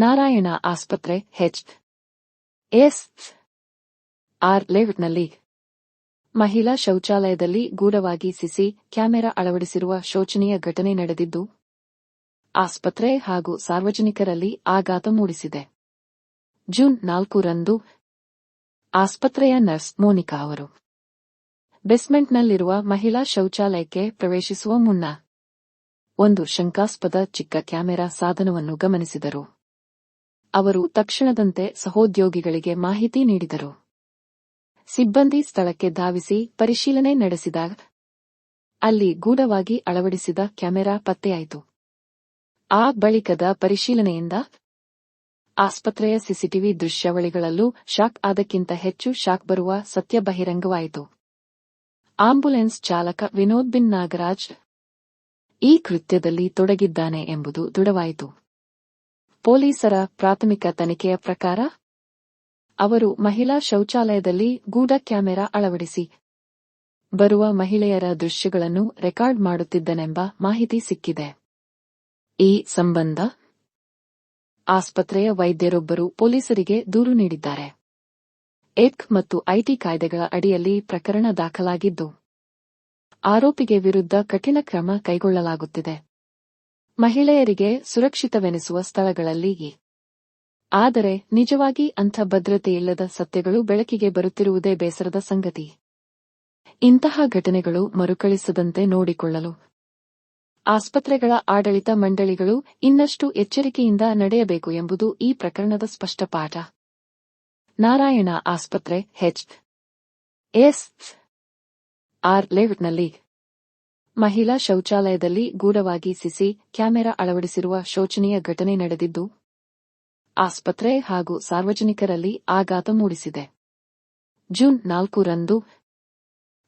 ನಾರಾಯಣ ಆಸ್ಪತ್ರೆ H S. R. ಲೇಔಟ್ನಲ್ಲಿ ಮಹಿಳಾ ಶೌಚಾಲಯದಲ್ಲಿ ಗೂಢವಾಗಿ CC camera ಅಳವಡಿಸಿರುವ ಶೋಚನೀಯ ಘಟನೆ ನಡೆದಿದ್ದು, ಆಸ್ಪತ್ರೆ ಹಾಗೂ ಸಾರ್ವಜನಿಕರಲ್ಲಿ ಆಘಾತ ಮೂಡಿಸಿದೆ. ಜೂನ್ ನಾಲ್ಕರಂದು ಆಸ್ಪತ್ರೆಯ ನರ್ಸ್ ಮೋನಿಕಾ ಅವರು ಬೇಸ್ಮೆಂಟ್ನಲ್ಲಿರುವ ಮಹಿಳಾ ಶೌಚಾಲಯಕ್ಕೆ ಪ್ರವೇಶಿಸುವ ಮುನ್ನ ಒಂದು ಶಂಕಾಸ್ಪದ ಚಿಕ್ಕ ಕ್ಯಾಮೆರಾ ಸಾಧನವನ್ನು ಗಮನಿಸಿದರು. ಅವರು ತಕ್ಷಣದಂತೆ ಸಹೋದ್ಯೋಗಿಗಳಿಗೆ ಮಾಹಿತಿ ನೀಡಿದರು. ಸಿಬ್ಬಂದಿ ಸ್ಥಳಕ್ಕೆ ಧಾವಿಸಿ ಪರಿಶೀಲನೆ ನಡೆಸಿದಾಗ ಅಲ್ಲಿ ಗೂಢವಾಗಿ ಅಳವಡಿಸಿದ ಕ್ಯಾಮೆರಾ ಪತ್ತೆಯಾಯಿತು. ಆ ಬಳಿಕದ ಪರಿಶೀಲನೆಯಿಂದ ಆಸ್ಪತ್ರೆಯ ಸಿಸಿಟಿವಿ ದೃಶ್ಯಾವಳಿಗಳಲ್ಲೂ ಶಾಕ್ ಆದಕ್ಕಿಂತ ಹೆಚ್ಚು ಶಾಕ್ ಬರುವ ಸತ್ಯ ಬಹಿರಂಗವಾಯಿತು. ಆಂಬ್ಯುಲೆನ್ಸ್ ಚಾಲಕ ವಿನೋದ್ ಬಿನ್ ನಾಗರಾಜ್ ಈ ಕೃತ್ಯದಲ್ಲಿ ತೊಡಗಿದ್ದಾನೆ ಎಂಬುದು ದೃಢವಾಯಿತು. ಪೊಲೀಸರ ಪ್ರಾಥಮಿಕ ತನಿಖೆಯ ಪ್ರಕಾರ, ಅವರು ಮಹಿಳಾ ಶೌಚಾಲಯದಲ್ಲಿ ಗೂಢ ಕ್ಯಾಮೆರಾ ಅಳವಡಿಸಿ. ಬರುವ ಮಹಿಳೆಯರ ದೃಶ್ಯಗಳನ್ನು ರೆಕಾರ್ಡ್ ಮಾಡುತ್ತಿದ್ದನೆಂಬ ಮಾಹಿತಿ ಸಿಕ್ಕಿದೆ. ಈ ಸಂಬಂಧ ಆಸ್ಪತ್ರೆಯ ವೈದ್ಯರೊಬ್ಬರು ಪೊಲೀಸರಿಗೆ ದೂರು ನೀಡಿದ್ದಾರೆ. ಎಕ್ ಮತ್ತು ಐಟಿ ಕಾಯ್ದೆಗಳ ಅಡಿಯಲ್ಲಿ ಪ್ರಕರಣ ದಾಖಲಾಗಿದ್ದು, ಆರೋಪಿಗೆ ವಿರುದ್ಧ ಕಠಿಣ ಕ್ರಮ ಕೈಗೊಳ್ಳಲಾಗುತ್ತಿದೆ. ಮಹಿಳೆಯರಿಗೆ ಸುರಕ್ಷಿತವೆನಿಸುವ ಸ್ಥಳಗಳಲ್ಲಿ ಆದರೆ ನಿಜವಾಗಿ ಅಂಥ ಭದ್ರತೆಯಿಲ್ಲದ ಸತ್ಯಗಳು ಬೆಳಕಿಗೆ ಬರುತ್ತಿರುವುದೇ ಬೇಸರದ ಸಂಗತಿ. ಇಂತಹ ಘಟನೆಗಳು ಮರುಕಳಿಸದಂತೆ ನೋಡಿಕೊಳ್ಳಲು. ಆಸ್ಪತ್ರೆಗಳ ಆಡಳಿತ ಮಂಡಳಿಗಳು ಇನ್ನಷ್ಟು ಎಚ್ಚರಿಕೆಯಿಂದ ನಡೆಯಬೇಕು ಎಂಬುದು ಈ ಪ್ರಕರಣದ ಸ್ಪಷ್ಟ ಪಾಠ. ನಾರಾಯಣ ಆಸ್ಪತ್ರೆ ಹೆಚ್ ಎಸ್. ಆರ್. ಲೇಔಟ್ನಲ್ಲಿ. ಮಹಿಳಾ ಶೌಚಾಲಯದಲ್ಲಿ ಗೂಢವಾಗಿ ಸಿಸಿ ಕ್ಯಾಮೆರಾ ಅಳವಡಿಸಿರುವ ಶೋಚನೀಯ ಘಟನೆ ನಡೆದಿದ್ದು, ಆಸ್ಪತ್ರೆ ಹಾಗೂ ಸಾರ್ವಜನಿಕರಲ್ಲಿ ಆಘಾತ ಮೂಡಿಸಿದೆ. ಜೂನ್ ನಾಲ್ಕರಂದು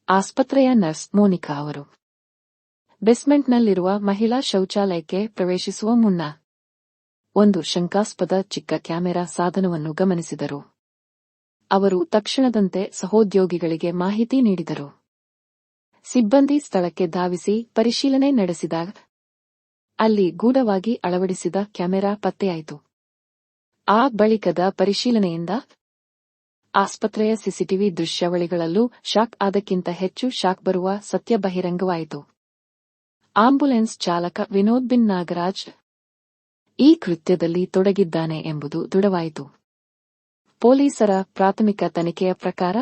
ಆಸ್ಪತ್ರೆಯ ನರ್ಸ್ ಮೋನಿಕಾ ಅವರು ಬೇಸ್ಮೆಂಟ್ನಲ್ಲಿರುವ ಮಹಿಳಾ ಶೌಚಾಲಯಕ್ಕೆ ಪ್ರವೇಶಿಸುವ ಮುನ್ನ ಒಂದು ಶಂಕಾಸ್ಪದ ಚಿಕ್ಕ ಕ್ಯಾಮೆರಾ ಸಾಧನವನ್ನು ಗಮನಿಸಿದರು. ಅವರು ತಕ್ಷಣದಂತೆ ಸಹೋದ್ಯೋಗಿಗಳಿಗೆ ಮಾಹಿತಿ ನೀಡಿದರು. ಸಿಬ್ಬಂದಿ ಸ್ಥಳಕ್ಕೆ ಧಾವಿಸಿ ಪರಿಶೀಲನೆ ನಡೆಸಿದಾಗ ಅಲ್ಲಿ ಗೂಢವಾಗಿ ಅಳವಡಿಸಿದ ಕ್ಯಾಮೆರಾ ಪತ್ತೆಯಾಯಿತು. ಆ ಬಳಿಕದ ಪರಿಶೀಲನೆಯಿಂದ ಆಸ್ಪತ್ರೆಯ ಸಿಸಿಟಿವಿ ದೃಶ್ಯಾವಳಿಗಳಲ್ಲೂ ಶಾಕ್ ಆದಕ್ಕಿಂತ ಹೆಚ್ಚು ಶಾಕ್ ಬರುವ ಸತ್ಯ ಬಹಿರಂಗವಾಯಿತು. ಆಂಬ್ಯುಲೆನ್ಸ್ ಚಾಲಕ ವಿನೋದ್ ಬಿನ್ ನಾಗರಾಜ್ ಈ ಕೃತ್ಯದಲ್ಲಿ ತೊಡಗಿದ್ದಾನೆ ಎಂಬುದು ದೃಢವಾಯಿತು. ಪೊಲೀಸರ ಪ್ರಾಥಮಿಕ ತನಿಖೆಯ ಪ್ರಕಾರ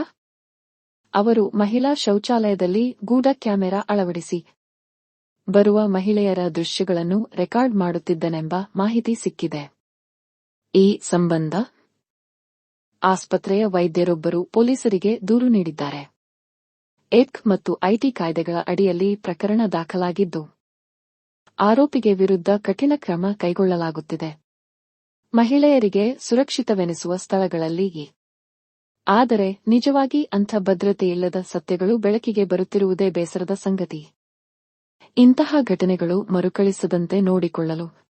ಅವರು ಮಹಿಳಾ ಶೌಚಾಲಯದಲ್ಲಿ ಗೂಢ ಕ್ಯಾಮೆರಾ ಅಳವಡಿಸಿ. ಬರುವ ಮಹಿಳೆಯರ ದೃಶ್ಯಗಳನ್ನು ರೆಕಾರ್ಡ್ ಮಾಡುತ್ತಿದ್ದನೆಂಬ ಮಾಹಿತಿ ಸಿಕ್ಕಿದೆ. ಈ ಸಂಬಂಧ ಆಸ್ಪತ್ರೆಯ ವೈದ್ಯರೊಬ್ಬರು ಪೊಲೀಸರಿಗೆ ದೂರು ನೀಡಿದ್ದಾರೆ. ಎಕ್ ಮತ್ತು ಐಟಿ ಕಾಯ್ದೆಗಳ ಅಡಿಯಲ್ಲಿ ಪ್ರಕರಣ ದಾಖಲಾಗಿದ್ದು, ಆರೋಪಿಗೆ ವಿರುದ್ಧ ಕಠಿಣ ಕ್ರಮ ಕೈಗೊಳ್ಳಲಾಗುತ್ತಿದೆ. ಮಹಿಳೆಯರಿಗೆ ಸುರಕ್ಷಿತವೆನಿಸುವ ಸ್ಥಳಗಳಲ್ಲಿ ಆದರೆ ನಿಜವಾಗಿ ಅಂಥ ಭದ್ರತೆಯಿಲ್ಲದ ಸತ್ಯಗಳು ಬೆಳಕಿಗೆ ಬರುತ್ತಿರುವುದೇ ಬೇಸರದ ಸಂಗತಿ. ಇಂತಹ ಘಟನೆಗಳು ಮರುಕಳಿಸದಂತೆ ನೋಡಿಕೊಳ್ಳಲು.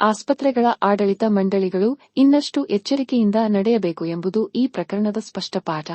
ಆಸ್ಪತ್ರೆಗಳ ಆಡಳಿತ ಮಂಡಳಿಗಳು ಇನ್ನಷ್ಟು ಎಚ್ಚರಿಕೆಯಿಂದ ನಡೆಯಬೇಕು ಎಂಬುದು ಈ ಪ್ರಕರಣದ ಸ್ಪಷ್ಟ ಪಾಠ.